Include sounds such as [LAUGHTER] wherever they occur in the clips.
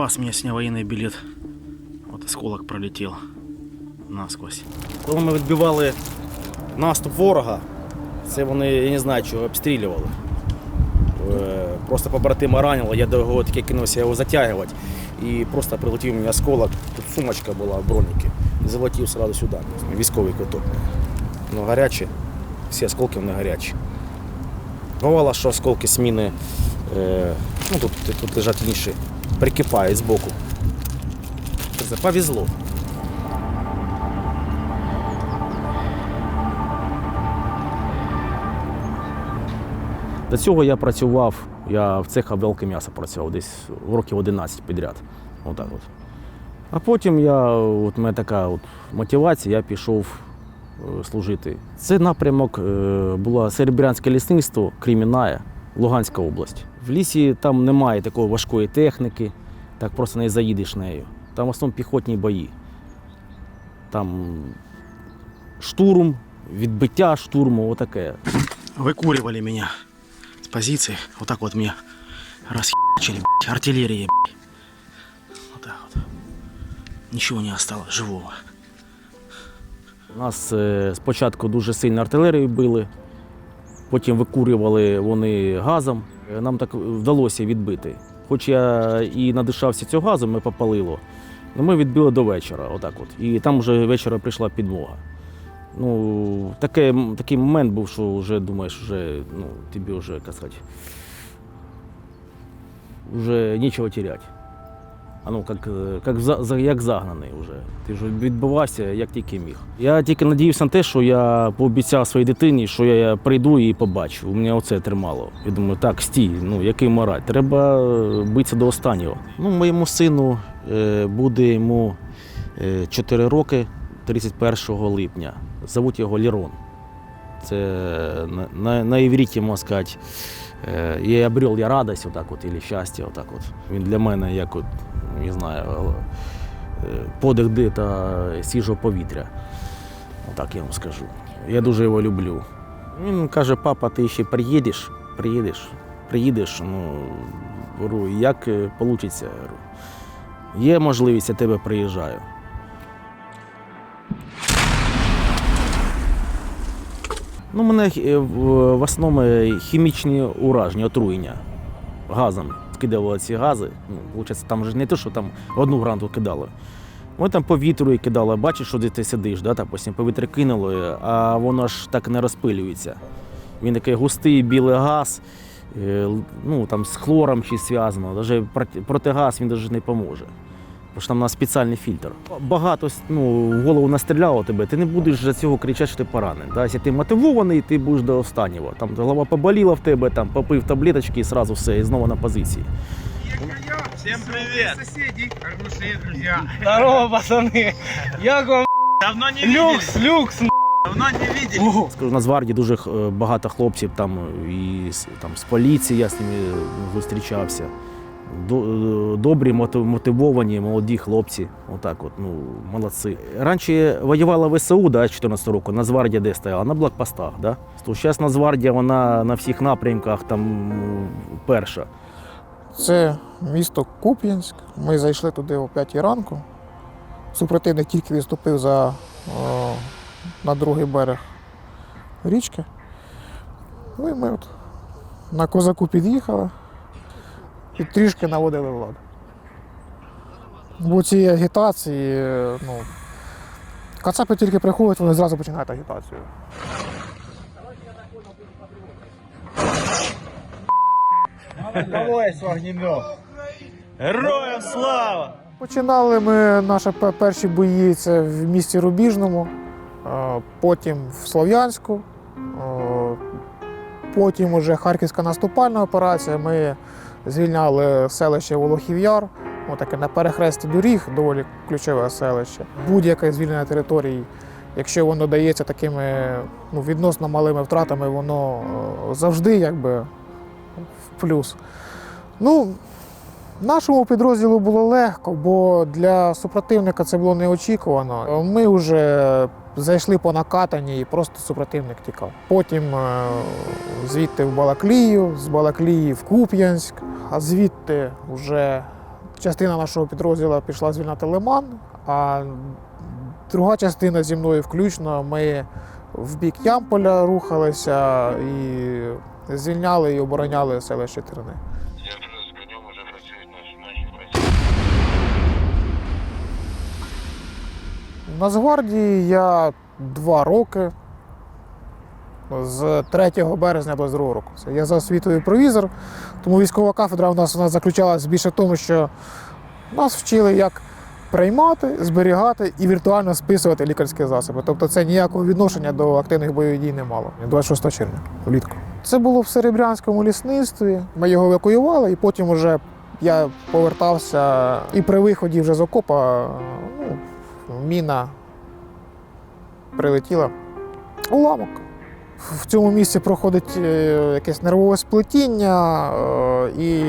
Спас меня, снял военный билет. Вот осколок пролетел насквозь. Коли ми відбивали наступ ворога, це вони, я не знаю, чого обстрілювали. Е, Просто побратима ранило, я до його таки кинувся його затягувати. І просто прилетів мені осколок, тут сумочка була в броніки. Залетів одразу сюди. Військовий квиток. Ну, гарячі, всі осколки вони гарячі. Бувало, що осколки з міни, е, ну тут, тут лежать інші, прикипають збоку. Це повезло. До цього я працював, я в цехах велике м'ясо працював десь років 11 підряд. Отак от. А потім я, от у мене така от мотивація, я пішов е, служити. Це напрямок е, було Серебрянське лісництво, Кремінає, Луганська область. В лісі там немає такої важкої техніки, так просто не заїдеш нею. Там в основному піхотні бої. Там штурм, відбиття штурму, отаке. Викурювали мене с позиции. Вот так вот блядь, артиллерия, блядь. Вот так вот. Ничего не осталось живого. У нас е, спочатку дуже сильно артилерію били, потім викурювали вони газом. Нам так вдалося відбити. Хоч я і надишався цього газу, ми попалило. Ну, ми відбили до вечора, отак от. І там вже вечора прийшла підмога. Ну, таке, такий момент був, що вже думаєш, вже, ну, тобі вже, як сказати, вже нічого теряти. А ну, як, е, як, за- як загнаний вже. Ти вже відбувався, як тільки міг. Я тільки надіявся на те, що я пообіцяв своїй дитині, що я прийду і побачу. У мене оце тримало. Я думаю, так, стій, ну який мораль? Треба е, битися до останнього. Ну, моєму сину е, буде йому 4 роки 31 липня. Зовуть його Лірон. Це на, на, на івріті, можна сказати, е, я обрел я радость, отак от, або щастя, отак от. Він для мене як от, не знаю, подих ди та свіжого повітря. Отак я вам скажу. Я дуже його люблю. Він каже, папа, ти ще приїдеш? Приїдеш? Приїдеш, ну, говорю, як вийде? Є можливість, я тебе приїжджаю. Ну, мене е, в в основному е, хімічні ураження, отруєння газом. Кидали ці гази. Ну, виходить, там вже не те, що там одну гранату кидали. Вони там повітрю кидали, бачиш, що де ти сидиш, да, потім повітря кинуло, а воно ж так не розпилюється. Він такий густий білий газ, е, ну, там, з хлором чи зв'язано. Навіть проти- протигаз він навіть не поможе. Бо ж там у нас спеціальний фільтр. Багато ну, в голову настріляло тебе, ти не будеш за цього кричати, що ти поранений. Да? Якщо ти мотивований, ти будеш до останнього. Там голова поболіла в тебе, там, попив таблеточки і одразу все, і знову на позиції. Всем привет! Соседи, хорошие друзья. Здорово, пацаны! Як вам Давно не люкс, люкс, Давно не виделись. Скажу, на Зварді дуже е, багато хлопців там і з, там, з поліції я з ними зустрічався. До- Добрі, мотивовані, молоді хлопці. Отак от, ну, молодці. Раніше воювала ВСУ, да, 14 року, Нацгвардія де стояла, на блокпостах. Да? Зараз Нацгвардія вона на всіх напрямках там перша. Це місто Куп'янськ. Ми зайшли туди о 5 ранку. Супротивник тільки відступив за, о, на другий берег річки. Ну і ми от на козаку під'їхали і трішки наводили владу. Бо ці агітації, ну, кацапи тільки приходять, вони зразу починають агітацію. Героям слава! Починали ми наші перші бої це в місті Рубіжному, потім в Слов'янську, потім уже Харківська наступальна операція. Ми звільняли селище Волохів Яр, отаке на перехресті доріг, доволі ключове селище. Будь-яке звільнення території, якщо воно дається такими ну, відносно малими втратами, воно е, завжди якби в плюс. Ну, Нашому підрозділу було легко, бо для супротивника це було неочікувано. Ми вже зайшли по накатанні і просто супротивник тікав. Потім е, звідти в Балаклію, з Балаклії в Куп'янськ, а звідти вже частина нашого підрозділу пішла звільняти Лиман, а друга частина зі мною включно. Ми в бік Ямполя рухалися і звільняли і обороняли селище Терни. Нацгвардії я два роки. З 3 березня 22 року. Це Я за освітою провізор, тому військова кафедра у нас, у нас заключалась більше в тому, що нас вчили, як приймати, зберігати і віртуально списувати лікарські засоби. Тобто це ніякого відношення до активних бойових дій не мало. 26 червня, влітку. Це було в Серебрянському лісництві. Ми його евакуювали, і потім вже я повертався і при виході вже з окопа міна прилетіла. Уламок. В цьому місці проходить е, якесь нервове сплетіння е, і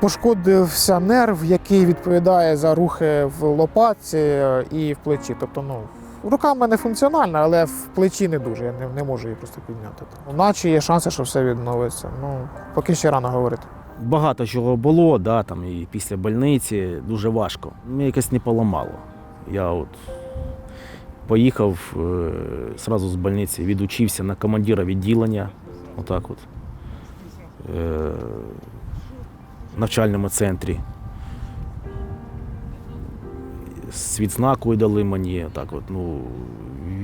пошкодився нерв, який відповідає за рухи в лопатці е, і в плечі. Тобто, ну, рука в мене функціональна, але в плечі не дуже. Я не, не можу її просто підняти. Наче є шанси, що все відновиться. Ну, поки ще рано говорити. Багато чого було, да, там, і після больниці дуже важко. Мене якось не поламало. Я от поїхав е, сразу з больниці, відучився на командира відділення. Отак от. Е, в навчальному центрі. Світзнакою дали мені. Так от, ну,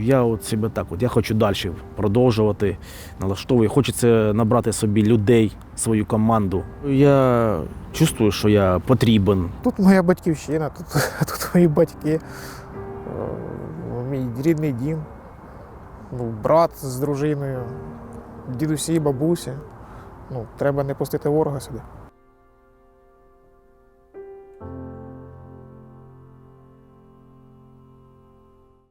я от себе так, от, я хочу далі продовжувати, налаштовую. Хочеться набрати собі людей, свою команду. Я чувствую, що я потрібен. Тут моя батьківщина, тут, [LAUGHS] тут мої батьки, е, мій рідний дім, ну, брат з дружиною, дідусі, бабусі. Ну, треба не пустити ворога сюди.